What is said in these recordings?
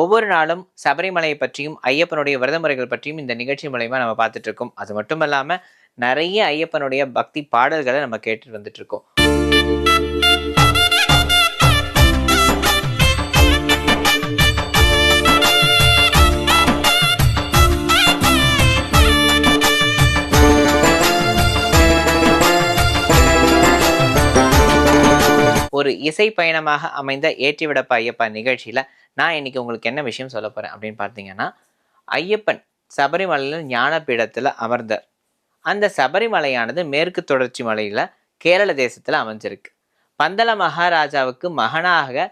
ஒவ்வொரு நாளும் சபரிமலையை பற்றியும் ஐயப்பனுடைய விரத முறைகள் பற்றியும் இந்த நிகழ்ச்சி மூலயமா நம்ம பார்த்துட்டு இருக்கோம். அது மட்டும் இல்லாமல் நிறைய ஐயப்பனுடைய பக்தி பாடல்களை நம்ம கேட்டுட்டு வந்துட்டு இருக்கோம். ஒரு இசை பயணமாக அமைந்த ஏற்றிவிடப்பா ஐயப்பா நிகழ்ச்சியில நான் இன்னைக்கு உங்களுக்கு என்ன விஷயம் சொல்ல போறேன் அப்படின்னு பார்த்தீங்கன்னா ஐயப்பன் சபரிமலையில் ஞானபீடத்துல அமர்ந்தார். அந்த சபரிமலையானது மேற்கு தொடர்ச்சி மலையில கேரள தேசத்துல அமைஞ்சிருக்கு. பந்தள மகாராஜாவுக்கு மகனாக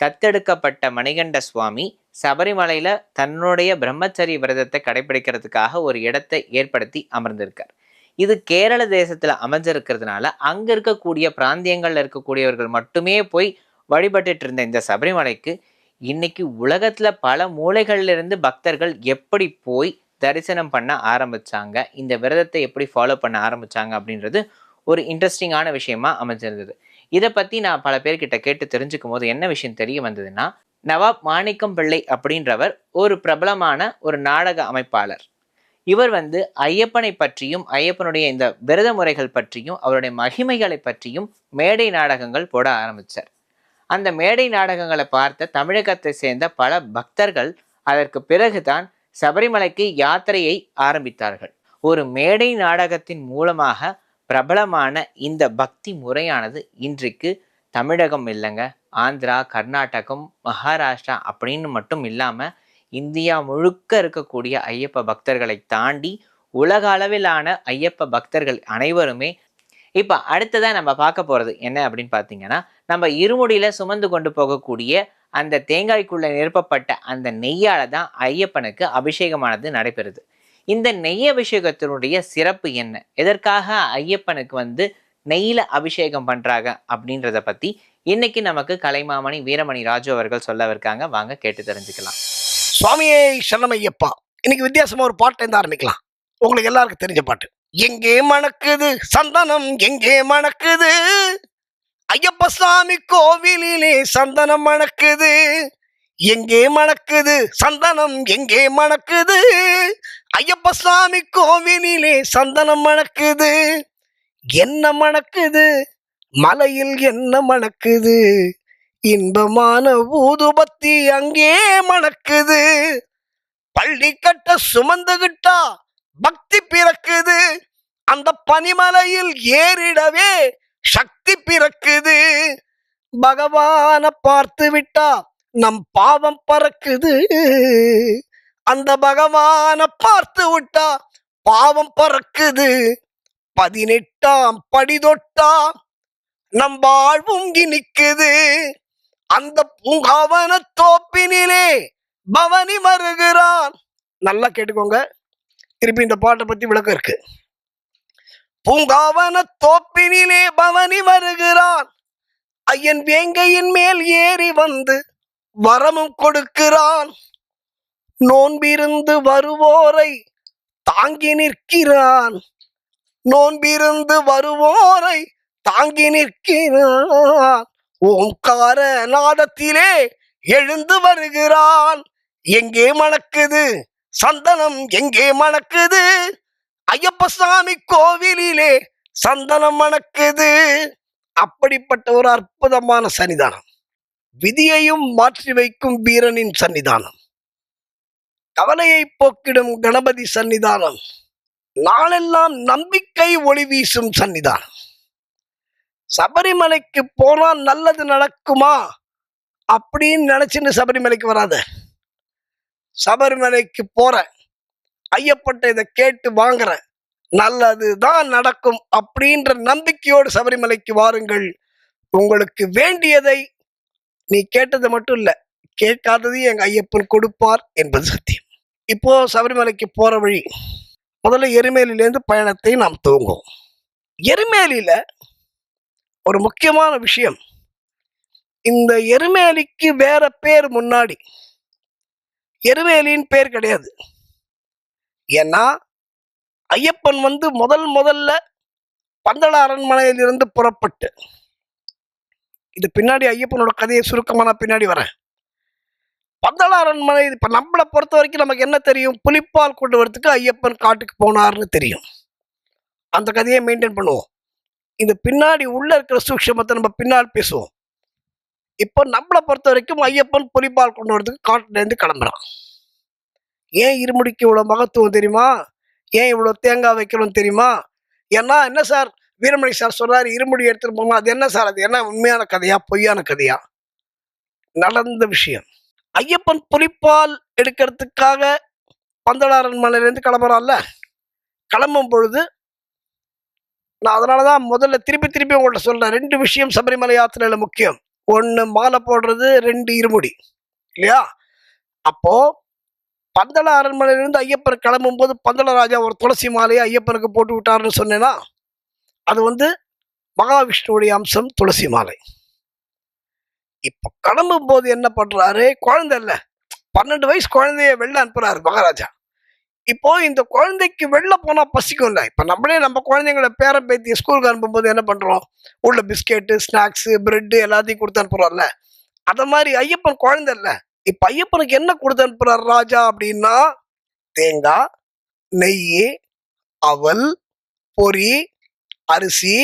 தத்தெடுக்கப்பட்ட மணிகண்ட சுவாமி சபரிமலையில தன்னுடைய பிரம்மச்சரிய விரதத்தை கடைபிடிக்கிறதுக்காக ஒரு இடத்தை ஏற்படுத்தி அமர்ந்திருக்கார். இது கேரள தேசத்துல அமைஞ்சிருக்கிறதுனால அங்க இருக்கக்கூடிய பிராந்தியங்கள்ல இருக்கக்கூடியவர்கள் மட்டுமே போய் வழிபட்டுட்டு இருந்த இந்த சபரிமலைக்கு இன்னைக்கு உலகத்துல பல மூலைகள்ல இருந்து பக்தர்கள் எப்படி போய் தரிசனம் பண்ண ஆரம்பிச்சாங்க இந்த விரதத்தை எப்படி ஃபாலோ பண்ண ஆரம்பிச்சாங்க அப்படின்றது ஒரு இன்ட்ரெஸ்டிங்கான விஷயமா அமைஞ்சிருந்தது. இதை பத்தி நான் பல பேர்கிட்ட கேட்டு தெரிஞ்சுக்கும் போது என்ன விஷயம் தெரிய வந்ததுன்னா நவாப் மாணிக்கம் பிள்ளை அப்படின்றவர் ஒரு பிரபலமான ஒரு நாடக அமைப்பாளர். இவர் வந்து ஐயப்பனை பற்றியும் ஐயப்பனுடைய இந்த விரத முறைகள் பற்றியும் அவருடைய மகிமைகளை பற்றியும் மேடை நாடகங்கள் போட ஆரம்பித்தார் அந்த மேடை நாடகங்களை பார்த்த தமிழகத்தை சேர்ந்த பல பக்தர்கள் அதற்கு பிறகுதான் சபரிமலைக்கு யாத்திரையை ஆரம்பித்தார்கள். ஒரு மேடை நாடகத்தின் மூலமாக பிரபலமான இந்த பக்தி முறையானது இன்றைக்கு தமிழகம் இல்லைங்க. ஆந்திரா கர்நாடகம் மகாராஷ்டிரா அப்படின்னு மட்டும் இல்லாமல் இந்தியா முழுக்க இருக்கக்கூடிய ஐயப்ப பக்தர்களை தாண்டி உலக அளவிலான ஐயப்ப பக்தர்கள் அனைவருமே இப்போ அடுத்ததாக நம்ம பார்க்க போகிறது என்ன அப்படின்னு பார்த்தீங்கன்னா நம்ம இருமுடியில் சுமந்து கொண்டு போகக்கூடிய அந்த தேங்காய்க்குள்ளே நிரப்பப்பட்ட அந்த நெய்யால் தான் ஐயப்பனுக்கு அபிஷேகமானது நடைபெறுது. இந்த நெய் அபிஷேகத்தினுடைய சிறப்பு என்ன? எதற்காக ஐயப்பனுக்கு வந்து நெய்யில் அபிஷேகம் பண்ணுறாங்க அப்படின்றத பற்றி இன்னைக்கு நமக்கு கலைமாமணி வீரமணி ராஜு அவர்கள் சொல்ல இருக்காங்க. வாங்க கேட்டு தெரிஞ்சுக்கலாம். சுவாமியே சரணமையப்பா. இன்னைக்கு வித்தியாசமா ஒரு பாட்டை இருந்து ஆரம்பிக்கலாம். உங்களுக்கு எல்லாருக்கும் தெரிஞ்ச பாட்டு. எங்கே மணக்குது? சந்தனம் எங்கே மணக்குது? ஐயப்ப சாமி கோவிலிலே சந்தனம் மணக்குது. எங்கே மணக்குது? சந்தனம் எங்கே மணக்குது? ஐயப்ப சாமி கோவிலிலே சந்தனம் மணக்குது. என்ன மணக்குது? மலையில் என்ன மணக்குது? இன்பமான ஊதுபத்தி அங்கே மணக்குது. பள்ளி கட்ட சுமந்துகிட்டா பக்தி பிறக்குது. அந்த பனிமலையில் ஏறிடவே சக்தி பிறக்குது. பகவான பார்த்து விட்டா நம் பாவம் பறக்குது. அந்த பகவான பார்த்து விட்டா பாவம் பறக்குது. பதினெட்டாம் படி தொட்டா நம் வாழ்வும் இனிக்குது. அந்த பூங்காவன தோப்பினிலே பவனி வருகிறான் நல்லா கேட்டுக்கோங்க. திருப்பி இந்த பாட்டை பத்தி விளக்கம் இருக்கு. பூங்காவன தோப்பினிலே பவனி வருகிறான் ஐயன் வேங்கையின் மேல் ஏறி வந்து வரமும் கொடுக்கிறான் நோன்பிருந்து வருவோரை தாங்கி நிற்கிறான் நோன்பிருந்து வருவோரை தாங்கி நிற்கிறான் ஓங்கார நாதத்திலே எழுந்து வருகிறான் எங்கே மணக்குது? சந்தனம் எங்கே மணக்குது? ஐயப்ப சாமி கோவிலிலே சந்தனம் மணக்குது. அப்படிப்பட்ட ஒரு அற்புதமான சன்னிதானம். விதியையும் மாற்றி வைக்கும் வீரனின் சன்னிதானம். கவலையை போக்கிடும் கணபதி சன்னிதானம். நாளெல்லாம் நம்பிக்கை ஒளி வீசும் சன்னிதானம். சபரிமலைக்கு போனா நல்லது நடக்குமா? அப்படின்னு நினைச்சுன்னு சபரிமலைக்கு வராத. சபரிமலைக்கு போற. ஐயப்பட்ட இதை கேட்டு வாங்குற. நல்லது தான் நடக்கும் அப்படின்ற நம்பிக்கையோடு சபரிமலைக்கு வாருங்கள். உங்களுக்கு வேண்டியதை நீ கேட்டது மட்டும் இல்லை கேட்காதது எங்க ஐயப்பன் கொடுப்பார் என்பது சத்தியம். இப்போ சபரிமலைக்கு போற வழி முதல்ல எருமேலியிலேருந்து பயணத்தை நாம் துவங்குவோம். எருமேலியில ஒரு முக்கியமான விஷயம். இந்த எருமேலிக்கு வேற பேர் முன்னாடி. எருமேலின்னு பேர் கிடையாது. ஏன்னா ஐயப்பன் வந்து முதல் முதல்ல பந்தள அரண்மனையிலிருந்து புறப்பட்டு. இது பின்னாடி ஐயப்பனோட கதையை சுருக்கமாக நான் பின்னாடி வரேன். பந்தள அரண்மனை இப்போ நம்மளை பொறுத்த வரைக்கும் நமக்கு என்ன தெரியும்? புலிப்பால் கொண்டு வரத்துக்கு ஐயப்பன் காட்டுக்கு போனார்னு தெரியும். அந்த கதையை மெயின்டைன் பண்ணுவோம். இந்த பின்னாடி உள்ள இருக்கிற சூக்ஷமத்தை நம்ம பின்னால் பேசுவோம். இப்போ நம்மளை பொறுத்த வரைக்கும் ஐயப்பன் புலிப்பால் கொண்டு வரதுக்கு காட்டிலேருந்து கிளம்புறான். ஏன் இருமுடிக்கு இவ்வளோ மகத்துவம் தெரியுமா? ஏன் இவ்வளோ தேங்காய் வைக்கணும் தெரியுமா? ஏன்னா என்ன சார்? வீரமணி சார் சொல்கிறார் இருமுடி எடுத்துகிட்டு போகணும் அது என்ன சார்? அது என்ன உண்மையான கதையா? பொய்யான கதையா? நடந்த விஷயம். ஐயப்பன் புலிப்பால் எடுக்கிறதுக்காக பந்தளாரன் மலையிலேருந்து கிளம்புறான்ல. கிளம்பும் பொழுது நான் அதனால தான் முதல்ல திருப்பி திருப்பி உங்கள்ட்ட சொல்கிறேன் ரெண்டு விஷயம் சபரிமலை யாத்திரையில் முக்கியம். ஒன்று மாலை போடுறது ரெண்டு இருமுடி. இல்லையா? அப்போ பந்தள அரண்மனையிலிருந்து ஐயப்பர் கிளம்பும்போது பந்தளராஜா பந்தள ராஜா ஒரு துளசி மாலையை ஐயப்பனுக்கு போட்டு விட்டாருன்னு சொன்னேன்னா அது வந்து மகாவிஷ்ணுவுடைய அம்சம் துளசி மாலை. இப்போ கிளம்பும் போது என்ன பண்ணுறாரு குழந்தை இல்லை. பன்னெண்டு வயசு குழந்தைய வெளில அனுப்புகிறாரு மகாராஜா. இப்போ இந்த குழந்தைக்கு வெளில போனா பசிக்கும்ல இப்போ நம்மளே நம்ம குழந்தைங்களை பேர பேத்தி ஸ்கூலுக்கு அனுப்பும்போது என்ன பண்ணுறோம் உள்ள பிஸ்கெட்டு ஸ்நாக்ஸு பிரெட்டு எல்லாத்தையும் கொடுத்து அனுப்புறோம்ல அதை மாதிரி ஐயப்பன் குழந்தை இல்லை. இப்போ ஐயப்பனுக்கு என்ன கொடுத்து அனுப்புறாரு ராஜா அப்படின்னா தேங்காய் நெய் அவல் பொரி அரிசி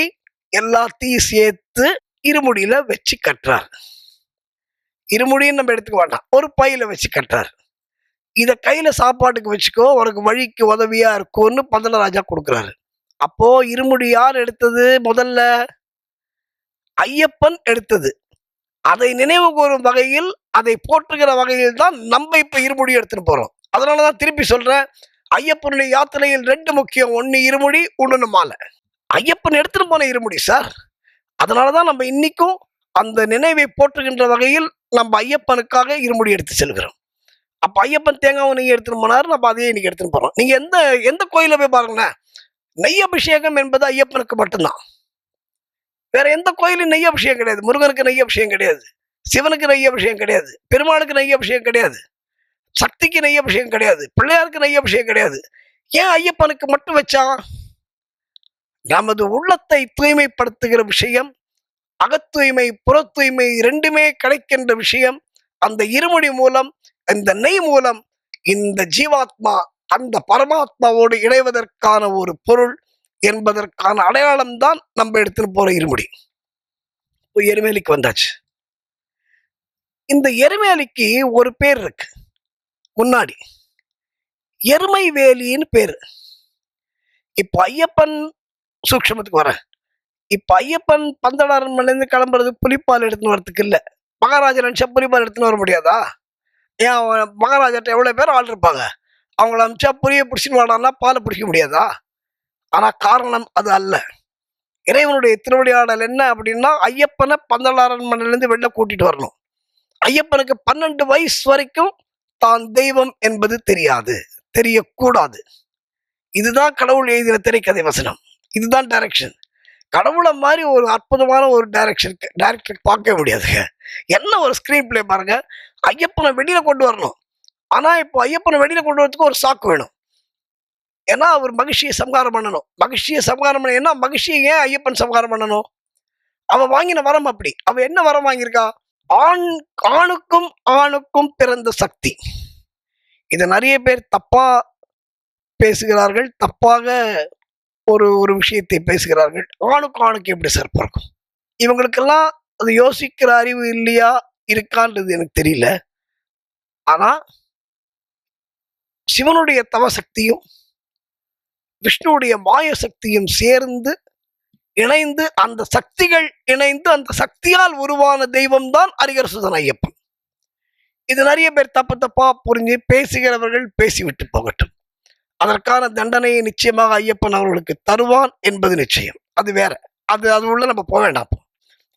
எல்லாத்தையும் சேர்த்து இருமுடியில் வச்சு கட்டுறார். இருமுடின்னு நம்ம எடுத்துக்க வேண்டாம். ஒரு பையில் வச்சு கட்டுறார். இதை கையில் சாப்பாட்டுக்கு வச்சுக்கோ உனக்கு வழிக்கு உதவியாக இருக்கும்னு பந்தல ராஜா கொடுக்குறாரு. அப்போ இருமுடி யார் எடுத்தது முதல்ல? ஐயப்பன் எடுத்தது. அதை நினைவு கூறும் வகையில் அதை போற்றுகிற வகையில் தான் நம்ம இப்போ இருமுடி எடுத்துகிட்டு போகிறோம் அதனால அதனாலதான் திருப்பி சொல்றேன் ஐயப்பனுடைய யாத்திரையில் ரெண்டு முக்கியம் ஒன்னு இருமுடி ஒன்று மாலை. ஐயப்பன் எடுத்துகிட்டு போன இருமுடி சார். அதனாலதான் நம்ம இன்னைக்கும் அந்த நினைவை போற்றுகின்ற வகையில் நம்ம ஐயப்பனுக்காக இருமுடி எடுத்து செல்கிறோம். அப்ப ஐயப்பன் தேங்காவை நீங்கள் எடுத்துன்னு போனாரு நம்ம அதையே இன்னைக்கு எடுத்துன்னு போறோம் நீங்க எந்த எந்த கோயிலில் போய் பாருங்களேன். நெய் அபிஷேகம் என்பது ஐயப்பனுக்கு மட்டும்தான். வேற எந்த கோயிலும் நெய் அபிஷேகம் கிடையாது. முருகனுக்கு நெய் அபிஷேகம் கிடையாது. சிவனுக்கு நெய் அபிஷேகம் கிடையாது. பெருமாளுக்கு நெய் அபிஷேகம் கிடையாது. சக்திக்கு நெய் அபிஷேகம் கிடையாது. பிள்ளையாருக்கு நெய் அபிஷேகம் கிடையாது. ஏன் ஐயப்பனுக்கு மட்டும் வச்சா? நமது உள்ளத்தை தூய்மைப்படுத்துகிற விஷயம் அகத்தூய்மை புற தூய்மை ரெண்டுமே கிடைக்கின்ற விஷயம் அந்த இருமொழி மூலம் இந்த நெய் மூலம் இந்த ஜீவாத்மா அந்த பரமாத்மாவோடு இணைவதற்கான ஒரு பொருள் என்பதற்கான அடையாளம் தான் நம்ம எடுத்துன்னு போற இருமுடி. இப்போ எருமேலிக்கு வந்தாச்சு. இந்த எருமேலிக்கு ஒரு பேர் இருக்கு. முன்னாடி. எருமை வேலின்னு பேரு. இப்போ ஐயப்பன் சூக்ஷமத்துக்கு வரேன் இப்போ ஐயப்பன் பந்தள இருந்து கிளம்புறது புலிப்பால் எடுத்துன்னு வரதுக்கு இல்லை. மகாராஜா நினச்சா புலிப்பால் எடுத்துன்னு வர முடியாதா? ஏன் அவன் மகாராஜாட்ட எவ்வளோ பேர் ஆள் இருப்பாங்க அவங்கள அமிச்சா புரிய பிடிச்சின்னு வாடான்னா பாலை பிடிக்க முடியாதா? ஆனால் காரணம் அது அல்ல. இறைவனுடைய திருவிளையாடல் என்ன அப்படின்னா ஐயப்பனை பந்தள அரண்மனையிலேருந்து வெளில கூட்டிகிட்டு வரணும். ஐயப்பனுக்கு பன்னெண்டு வயசு வரைக்கும் தான் தெய்வம் என்பது தெரியாது. தெரியக்கூடாது. இதுதான் கடவுள் எழுதின திரைக்கதை வசனம். இதுதான் டைரக்ஷன் கடவுளை மாதிரி ஒரு அற்புதமான ஒரு டைரக்ஷனுக்கு டைரக்டர் பார்க்கவே முடியாதுங்க. என்ன ஒரு ஸ்க்ரீன் பிளே பாருங்க. ஐயப்பனை வெளியில கொண்டு வரணும். ஆனா இப்போ ஐயப்பனை வெளியில கொண்டு வரதுக்கு ஒரு சாக்கு வேணும். ஏன்னா அவர் மகிழ்ச்சியை சம்ஹாரம் பண்ணணும். மகிழ்ச்சியை சம்ஹாரம் பண்ண ஏன்னா மகிழ்ச்சியை ஏன் ஐயப்பன் சம்ஹாரம் பண்ணணும்? அவ வாங்கின வரம் அப்படி. அவ என்ன வரம் வாங்கியிருக்கா? ஆண் ஆணுக்கும் ஆணுக்கும் பிறந்த சக்தி. இதை நிறைய பேர் தப்பா பேசுகிறார்கள். தப்பாக ஒரு ஒரு விஷயத்தை பேசுகிறார்கள். ஆணுக்கு ஆணுக்கு எப்படி சார் பிறக்கும்? இவங்களுக்கெல்லாம் அது யோசிக்கிற அறிவு இல்லையா இருக்கான்றது எனக்கு தெரியல. ஆனா சிவனுடைய தவசக்தியும் விஷ்ணுவுடைய மாய சக்தியும் சேர்ந்து இணைந்து அந்த சக்திகள் இணைந்து அந்த சக்தியால் உருவான தெய்வம் தான் அரிகர் சுதன் ஐயப்பன். இது நிறைய பேர் தப்பு தப்பா புரிஞ்சு பேசுகிறவர்கள் பேசிவிட்டு போகட்டும். அதற்கான தண்டனையை நிச்சயமாக ஐயப்பன் அவர்களுக்கு தருவான் என்பது நிச்சயம். அது வேற. அது அது உள்ள நம்ம போக வேண்டாம்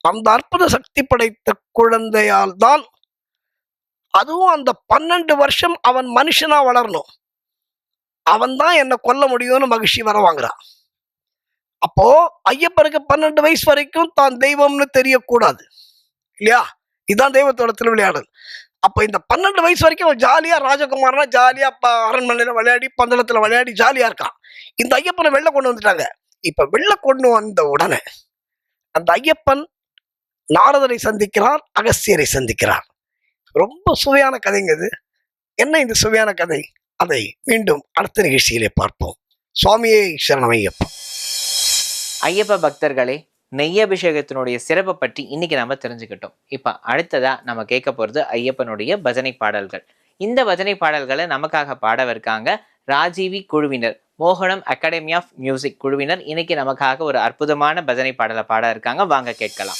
அந்த அற்புத சக்தி படைத்த குழந்தையால் தான் அதுவும் அந்த பன்னெண்டு வருஷம் அவன் மனுஷனா வளரணும். அவன் தான் என்னை கொல்ல முடியும்னு மகிழ்ச்சி வர வாங்குறான். அப்போ ஐயப்பனுக்கு பன்னெண்டு வயசு வரைக்கும் தான் தெய்வம்னு தெரியக்கூடாது. இல்லையா? இதுதான் தெய்வத்தோட திருவிளையாடல். அப்போ இந்த பன்னெண்டு வயசு வரைக்கும் ஜாலியாக ராஜகுமாரனா ஜாலியாக அரண்மனையில் விளையாடி பந்தளத்தில் விளையாடி ஜாலியாக இருக்கான். இந்த ஐயப்பனை வெளில கொண்டு வந்துட்டாங்க. இப்போ வெளில கொண்டு வந்த உடனே அந்த ஐயப்பன் நாரதரை சந்திக்கிறார் அகஸ்தியரை சந்திக்கிறார். ரொம்ப சுவையான கதைங்க இது. என்ன இந்த சுவையான கதை? அதை மீண்டும் அடுத்த நிகழ்ச்சியிலே பார்ப்போம். சுவாமியே சரணம் ஐயப்பன் ஐயப்ப பக்தர்களே நெய் அபிஷேகத்தினுடைய சிறப்பை பற்றி இன்னைக்கு நம்ம தெரிஞ்சுக்கிட்டோம். இப்போ அடுத்ததா நம்ம கேட்க போகிறது ஐயப்பனுடைய பஜனை பாடல்கள். இந்த பஜனை பாடல்களை நமக்காக பாடவிருக்காங்க ராஜீவி குழுவினர். மோகனம் அகாடமி ஆஃப் மியூசிக் குழுவினர். இன்னைக்கு நமக்காக ஒரு அற்புதமான பஜனை பாடலை பாட இருக்காங்க. வாங்க கேட்கலாம்.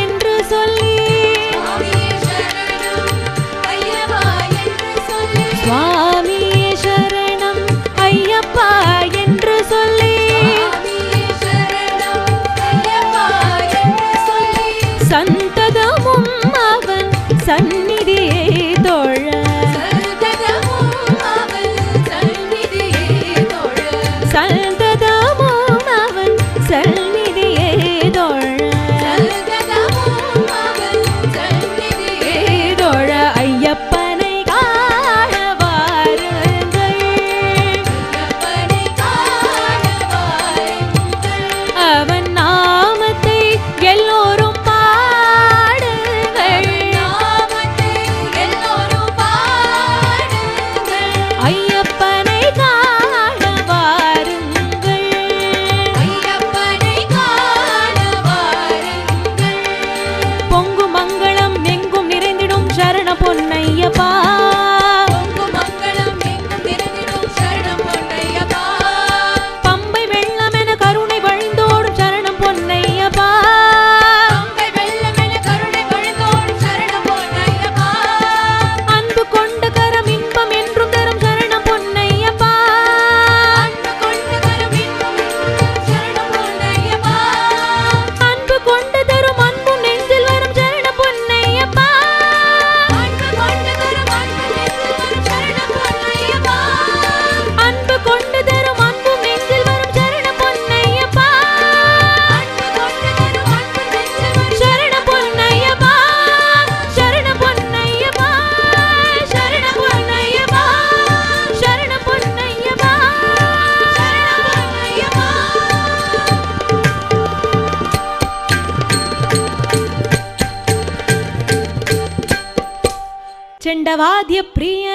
പാണ്ഡവാദ്യ പ്രിയ